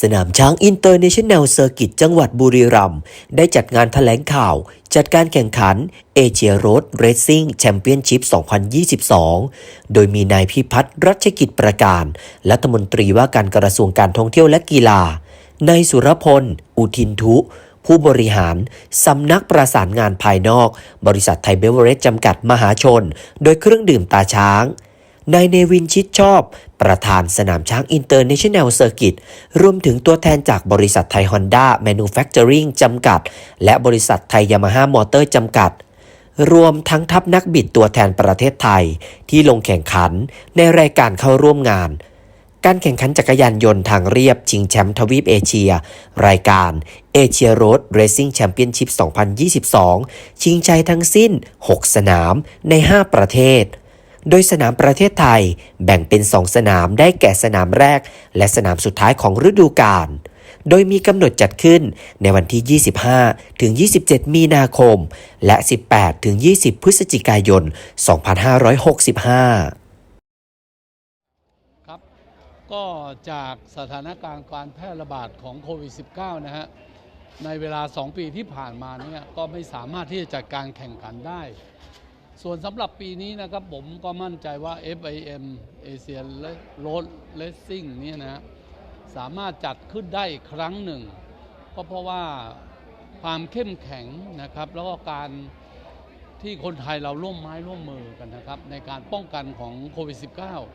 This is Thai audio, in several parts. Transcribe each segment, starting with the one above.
สนามช้างอินเตอร์เนชั่นแนลเซอร์กิตจังหวัดบุรีรัมย์ได้จัดงานแถลงข่าว จัดการแข่งขันเอเชียโรดเรซซิ่งแชมเปี้ยนชิพ 2022 โดยมีนายพิพัฒน์รัชกิจประการ รัฐมนตรีว่าการกระทรวงการท่องเที่ยวและกีฬา นายสุรพล อุทินทุ ผู้บริหาร สำนักประสานงานภายนอก บริษัทไทยเบเวอเรจจำกัดมหาชน โดยเครื่องดื่มตาช้าง นายเนวินชิดชอบ ประธานสนามช้างอินเตอร์เนชั่นแนลเซอร์กิตรวมถึงตัวแทนจากบริษัทไทยฮอนด้าแมนูแฟคเจอริงจำกัด และบริษัทไทยยามาฮ่ามอเตอร์จำกัด รวมทั้งทัพนักบิดตัวแทนประเทศไทย ที่ลงแข่งขันในรายการเข้าร่วมงาน การแข่งขันจักรยานยนต์ทางเรียบชิงแชมป์ทวีปเอเชีย รายการเอเชียโรดเรซิ่งแชมเปี้ยนชิพ 2022 ชิงชัยทั้งสิ้น 6 สนามใน 5 ประเทศ โดยสนามประเทศไทยแบ่งเป็น 2 สนามได้แก่สนามแรก และสนามสุดท้ายของฤดูกาลโดยมีกำหนดจัดขึ้นในวันที่ 25 ถึง 27 มีนาคม และ 18 ถึง 20 พฤศจิกายน 2565 ครับ ก็จากสถานการณ์การแพร่ระบาดของโควิด -19 นะฮะ ในเวลา 2 ปีที่ผ่านมาเนี่ยก็ไม่สามารถที่จะจัดการแข่งขันได้ ส่วนสำหรับปีนี้นะครับผมก็มั่นใจว่า FIM Asian Road Racing เนี่ยนะสามารถจัดขึ้นได้อีกครั้งหนึ่ง ก็เพราะว่าความเข้มแข็งนะครับ แล้วก็การที่คนไทยเราร่วมไม้ร่วมมือกันนะครับ ในการป้องกันของโควิด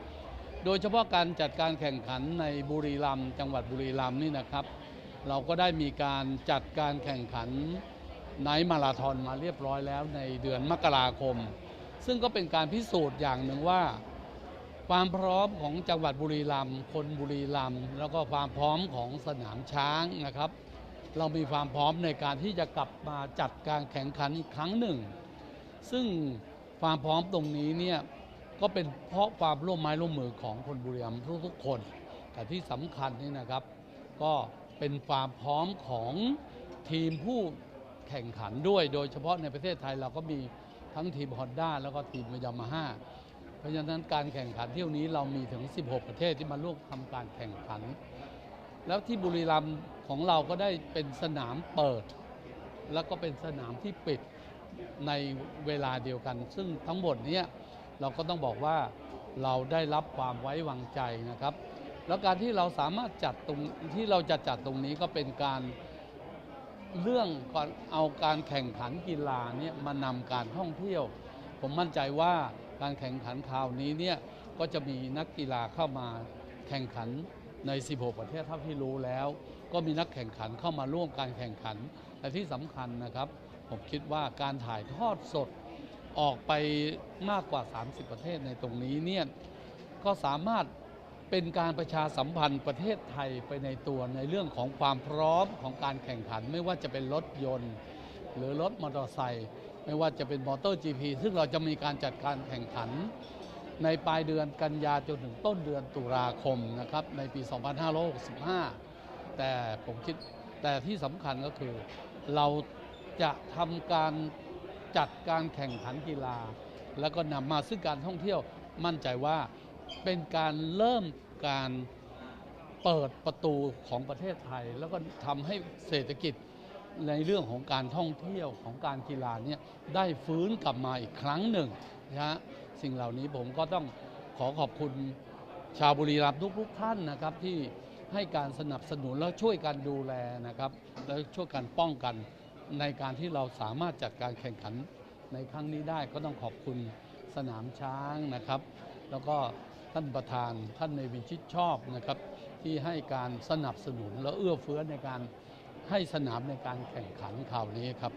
-19 โดยเฉพาะการจัดการแข่งขันในบุรีรัมย์จังหวัดบุรีรัมย์นี่นะครับ เราก็ได้มีการจัดการแข่งขัน ไนท์มาราธอนมาเรียบร้อยแล้วในเดือนมกราคม ซึ่งก็เป็นการพิสูจน์อย่างหนึ่งว่า ความพร้อมของจังหวัดบุรีรัมย์คนบุรีรัมย์แล้วก็ความพร้อมของสนามช้างนะครับ เรามีความพร้อมในการที่จะกลับมาจัดการแข่งขันอีกครั้งหนึ่ง ซึ่งความพร้อมตรงนี้เนี่ยก็เป็นเพราะความร่วมไม้ร่วมมือของคนบุรีรัมย์ทุกๆคน แต่ที่สำคัญนี่นะครับ ก็เป็นความพร้อมของทีมผู้ แข่งขันด้วย โดยเฉพาะในประเทศไทยเราก็มีทั้งทีมฮอนด้าแล้วก็ทีมยามาฮ่าเพราะฉะนั้นการแข่งขันเที่ยวนี้เรามีถึง 16 ประเทศที่มาร่วมทำการแข่งขัน แล้วที่บุรีรัมย์ของเราก็ได้เป็นสนามเปิด แล้วก็เป็นสนามที่ปิดในเวลาเดียวกัน ซึ่งทั้งหมดนี้เราก็ต้องบอกว่าเราได้รับความไว้วางใจนะครับ แล้วการที่เราสามารถจัดตรงที่เราจะจัดตรงนี้ก็เป็นการ เรื่องก่อนเอาการแข่งขันกีฬาเนี่ยมานำการท่องเที่ยว ผมมั่นใจว่าการแข่งขันคราวนี้เนี่ยก็จะมีนักกีฬาเข้ามาแข่งขันใน 16 ประเทศเท่าที่รู้แล้ว ก็มีนักแข่งขันเข้ามาร่วมการแข่งขันแต่ที่สำคัญนะครับ ผมคิดว่าการถ่ายทอดสดออกไปมากกว่า 30 ประเทศในตรงนี้เนี่ยก็สามารถ เป็นการประชาสัมพันธ์ประเทศไทยไปในตัวในเรื่องของความพร้อมของการแข่งขัน ไม่ว่าจะเป็นรถยนต์ หรือรถมอเตอร์ไซค์ไม่ว่าจะเป็นมอเตอร์จีพีซึ่งเราจะมีการจัดการแข่งขัน ในปลายเดือนกันยาจนถึงต้นเดือนตุลาคมนะครับในปี 2565 แต่ผมคิดแต่ที่สำคัญก็คือ เราจะทำการจัดการแข่งขันกีฬา แล้วก็นำมาซึ่งการท่องเที่ยวมั่นใจว่า เป็นการเริ่มการเปิดประตูของประเทศไทย แล้วก็ทำให้เศรษฐกิจในเรื่องของการท่องเที่ยวของการกีฬาเนี่ยได้ฟื้นกลับมาอีกครั้งหนึ่งนะฮะสิ่งเหล่านี้ผมก็ต้องขอขอบคุณชาวบุรีรัมย์ทุกๆท่านนะครับที่ให้การสนับสนุนแล้วช่วยกันดูแลนะครับแล้วช่วยกันป้องกันในการที่เราสามารถจัดการแข่งขันในครั้งนี้ได้ก็ต้องขอบคุณสนามช้างนะครับ แล้วก็ ท่านประธานท่านในวินชิดชอบนะครับ ที่ให้การสนับสนุนและเอื้อเฟื้อในการให้สนามในการแข่งขันคราวนี้ครับ